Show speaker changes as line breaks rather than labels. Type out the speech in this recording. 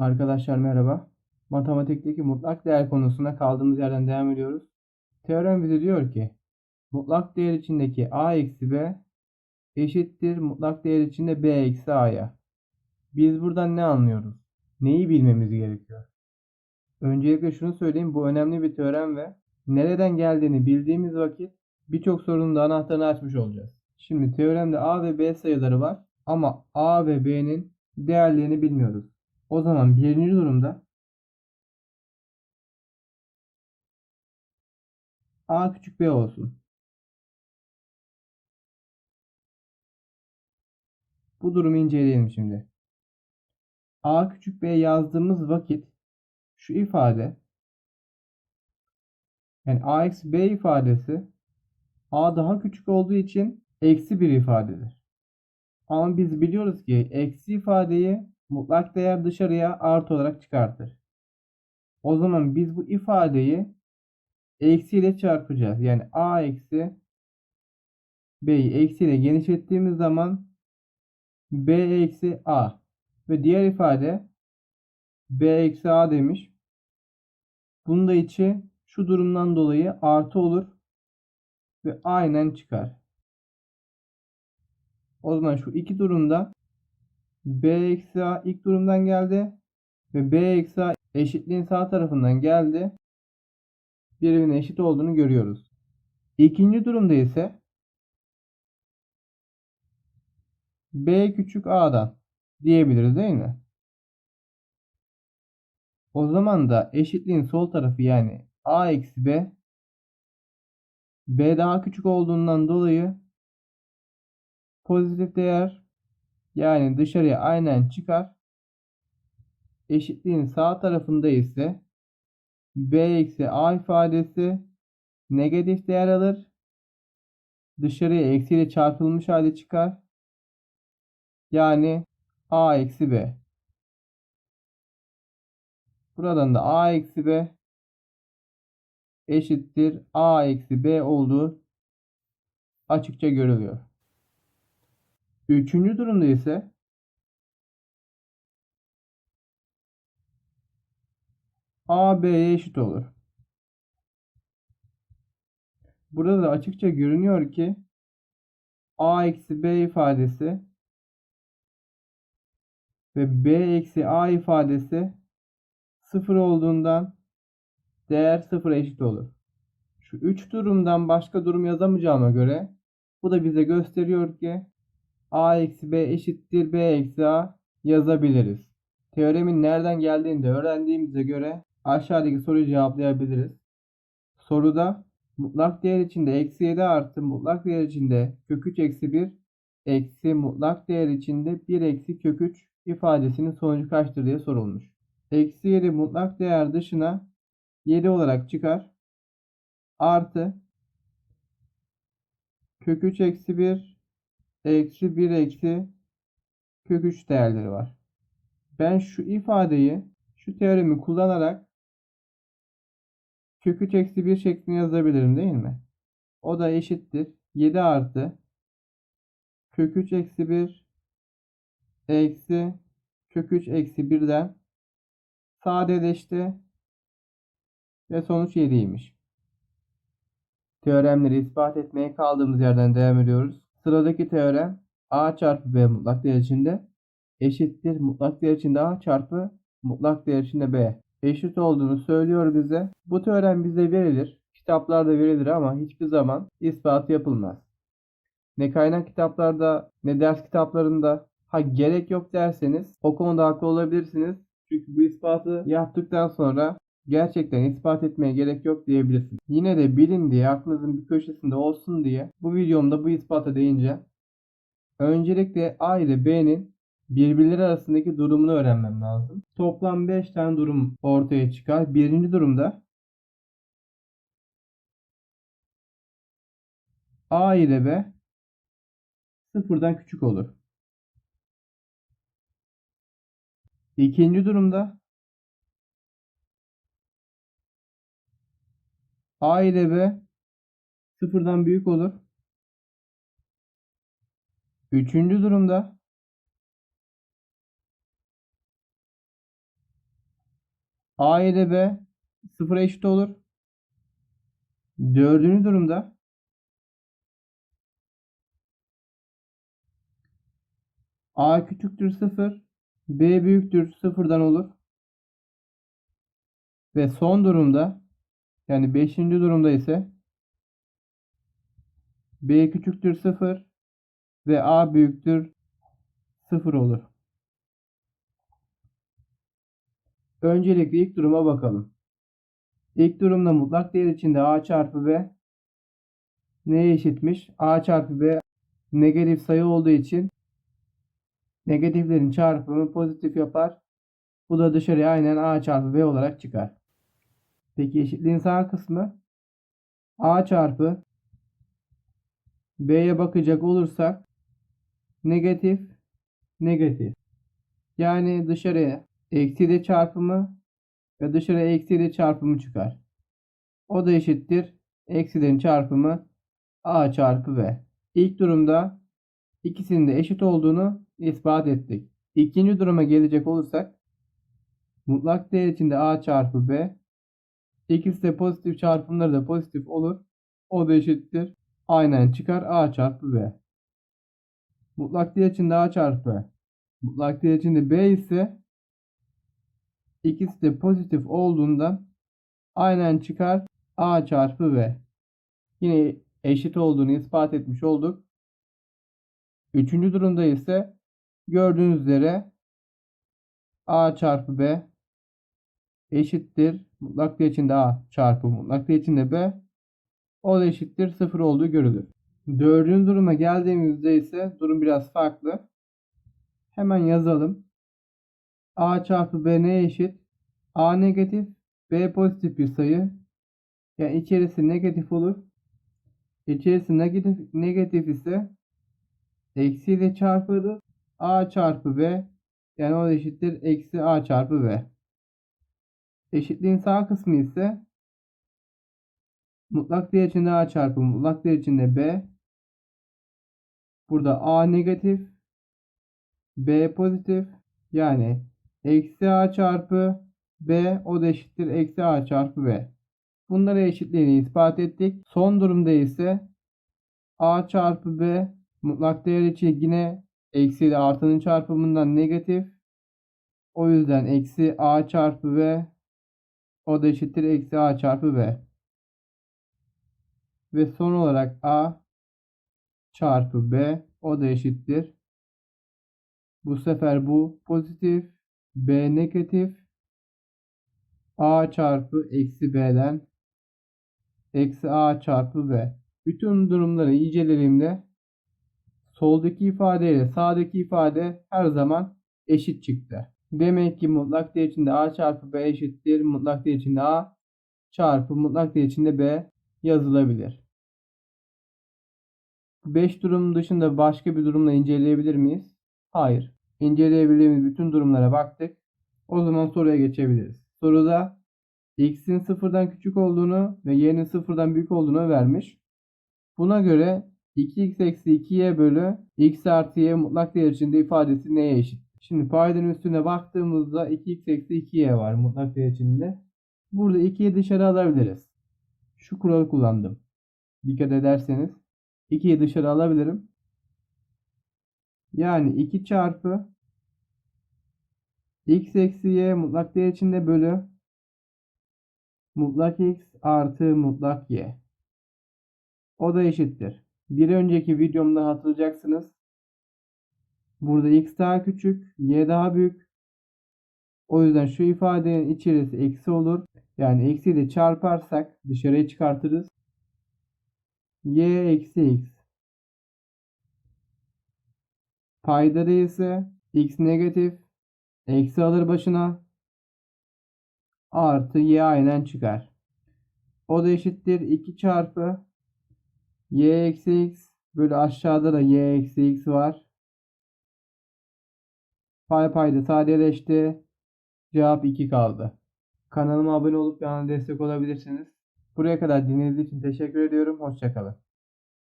Arkadaşlar merhaba. Matematikteki mutlak değer konusuna kaldığımız yerden devam ediyoruz. Teorem bize diyor ki mutlak değer içindeki a eksi b eşittir mutlak değer içinde b eksi a'ya. Biz buradan ne anlıyoruz? Neyi bilmemiz gerekiyor? Öncelikle şunu söyleyeyim bu önemli bir teorem ve nereden geldiğini bildiğimiz vakit birçok sorunun da anahtarını açmış olacağız. Şimdi teoremde a ve b sayıları var ama a ve b'nin değerlerini bilmiyoruz. O zaman birinci durumda A küçük B olsun. Bu durumu inceleyelim şimdi. A küçük B yazdığımız vakit şu ifade yani A eksi B ifadesi A daha küçük olduğu için eksi bir ifadedir. Ama biz biliyoruz ki eksi ifadeyi mutlak değer dışarıya artı olarak çıkartır. O zaman biz bu ifadeyi eksi ile çarpacağız. Yani a eksi b'yi eksi ile genişlettiğimiz zaman b eksi a ve diğer ifade b eksi a demiş. Bunda içi şu durumdan dolayı artı olur ve aynen çıkar. O zaman şu iki durumda b eksi a ilk durumdan geldi ve b eksi a eşitliğin sağ tarafından geldi. Birbirine eşit olduğunu görüyoruz. İkinci durumda ise b küçük a'dan diyebiliriz değil mi? O zaman da eşitliğin sol tarafı yani a eksi b b daha küçük olduğundan dolayı pozitif değer yani dışarıya aynen çıkar. Eşitliğin sağ tarafında ise b eksi a ifadesi negatif değer alır. Dışarıya eksiyle çarpılmış hali çıkar. Yani a eksi b. Buradan da a eksi b eşittir a eksi b olduğu açıkça görülüyor. Üçüncü durumda ise A B'ye eşit olur. Burada da açıkça görünüyor ki A eksi B ifadesi ve B eksi A ifadesi sıfır olduğundan değer sıfıra eşit olur. Şu üç durumdan başka durum yazamayacağıma göre bu da bize gösteriyor ki A eksi B eşittir B eksi A yazabiliriz. Teoremin nereden geldiğini de öğrendiğimize göre aşağıdaki soruyu cevaplayabiliriz. Soruda mutlak değer içinde eksi 7 artı mutlak değer içinde kök 3 eksi 1 eksi mutlak değer içinde 1 eksi kök 3 ifadesinin sonucu kaçtır diye sorulmuş. Eksi 7 mutlak değer dışına 7 olarak çıkar. Artı kök 3 eksi 1 eksi 1 eksi kök 3 değerleri var. Ben şu ifadeyi şu teoremi kullanarak kök 3 eksi 1 şeklinde yazabilirim değil mi? O da eşittir. 7 artı kök 3 eksi 1 eksi kök 3 eksi 1'den sadeleşti ve sonuç 7'ymiş. Teoremleri ispat etmeye kaldığımız yerden devam ediyoruz. Sıradaki teorem a çarpı b mutlak değer içinde eşittir mutlak değer içinde a çarpı mutlak değer içinde b eşit olduğunu söylüyor bize. Bu teorem bize verilir. Kitaplarda verilir ama hiçbir zaman ispatı yapılmaz. Ne kaynak kitaplarda ne ders kitaplarında ha gerek yok derseniz o konuda haklı olabilirsiniz. Çünkü bu ispatı yaptıktan sonra gerçekten ispat etmeye gerek yok diyebilirsiniz. Yine de bilin diye aklınızın bir köşesinde olsun diye bu videomda bu ispata değineceğim. Öncelikle A ile B'nin birbirleri arasındaki durumunu öğrenmem lazım. Toplam 5 tane durum ortaya çıkar. Birinci durumda A ile B sıfırdan küçük olur. İkinci durumda A ile B sıfırdan büyük olur. Üçüncü durumda A ile B sıfıra eşit olur. Dördüncü durumda A küçüktür 0, B büyüktür 0'dan olur. Ve son durumda yani 5. durumda ise B küçüktür 0 ve A büyüktür 0 olur. Öncelikle ilk duruma bakalım. İlk durumda mutlak değer içinde A çarpı B neye eşitmiş? A çarpı B negatif sayı olduğu için negatiflerin çarpımı pozitif yapar. Bu da dışarıya aynen A çarpı B olarak çıkar. Peki eşitliğin sağ kısmı A çarpı B'ye bakacak olursak negatif negatif. Yani dışarıya eksi de çarpımı ve dışarıya eksi de çarpımı çıkar. O da eşittir. Eksilerin çarpımı A çarpı B. İlk durumda ikisinin de eşit olduğunu ispat ettik. İkinci duruma gelecek olursak mutlak değer içinde A çarpı B ikisi de pozitif çarpımları da pozitif olur. O da eşittir. Aynen çıkar A çarpı B. Mutlak değer içinde A çarpı mutlak değer içinde B ise ikisi de pozitif olduğundan aynen çıkar A çarpı B. Yine eşit olduğunu ispat etmiş olduk. Üçüncü durumda ise gördüğünüz üzere A çarpı B eşittir. Mutlak değer içinde A çarpı mutlak değer içinde B o da eşittir 0 olduğu görülür. Dördüncü duruma geldiğimizde ise durum biraz farklı. Hemen yazalım. A çarpı B neye eşit? A negatif, B pozitif bir sayı. Yani içerisi negatif olur. İçerisi negatif, negatif ise eksi ile çarpılır. A çarpı B yani o da eşittir eksi A çarpı B. Eşitliğin sağ kısmı ise mutlak değer içinde A çarpı mutlak değer içinde B. Burada A negatif, B pozitif yani eksi A çarpı B o da eşittir eksi A çarpı B. Bunları eşitliğini ispat ettik. Son durumda ise A çarpı B mutlak değer için yine eksi ile artının çarpımından negatif. O yüzden eksi A çarpı B o da eşittir eksi A çarpı B. Ve son olarak A çarpı B o da eşittir. Bu sefer bu pozitif. B negatif. A çarpı eksi B'den eksi A çarpı B. Bütün durumları incelediğimde soldaki ifade ile sağdaki ifade her zaman eşit çıktı. Demek ki mutlak değer içinde A çarpı B eşittir. Mutlak değer içinde A çarpı mutlak değer içinde B yazılabilir. 5 durum dışında başka bir durumla inceleyebilir miyiz? Hayır. İnceleyebildiğimiz bütün durumlara baktık. O zaman soruya geçebiliriz. Soruda x'in sıfırdan küçük olduğunu ve y'nin sıfırdan büyük olduğunu vermiş. Buna göre 2x eksi 2y bölü x artı y mutlak değer içinde ifadesi neye eşit? Şimdi paydanın üstüne baktığımızda 2x eksi 2y var mutlak değer içinde. Burada 2'yi dışarı alabiliriz. Şu kuralı kullandım. Dikkat ederseniz 2'yi dışarı alabilirim. Yani 2 çarpı x eksi y mutlak değer içinde bölü mutlak x artı mutlak y. O da eşittir. Bir önceki videomda hatırlayacaksınız. Burada x daha küçük, y daha büyük. O yüzden şu ifadenin içerisi eksi olur. Yani eksi ile çarparsak dışarıya çıkartırız. y eksi x. Payda değilse x negatif. Eksi alır başına. Artı y aynen çıkar. O da eşittir 2 çarpı y eksi x bölü aşağıda da y eksi x var. Pay payda sadeleşti. Cevap 2 kaldı. Kanalıma abone olup bana destek olabilirsiniz. Buraya kadar dinlediğiniz için teşekkür ediyorum. Hoşçakalın.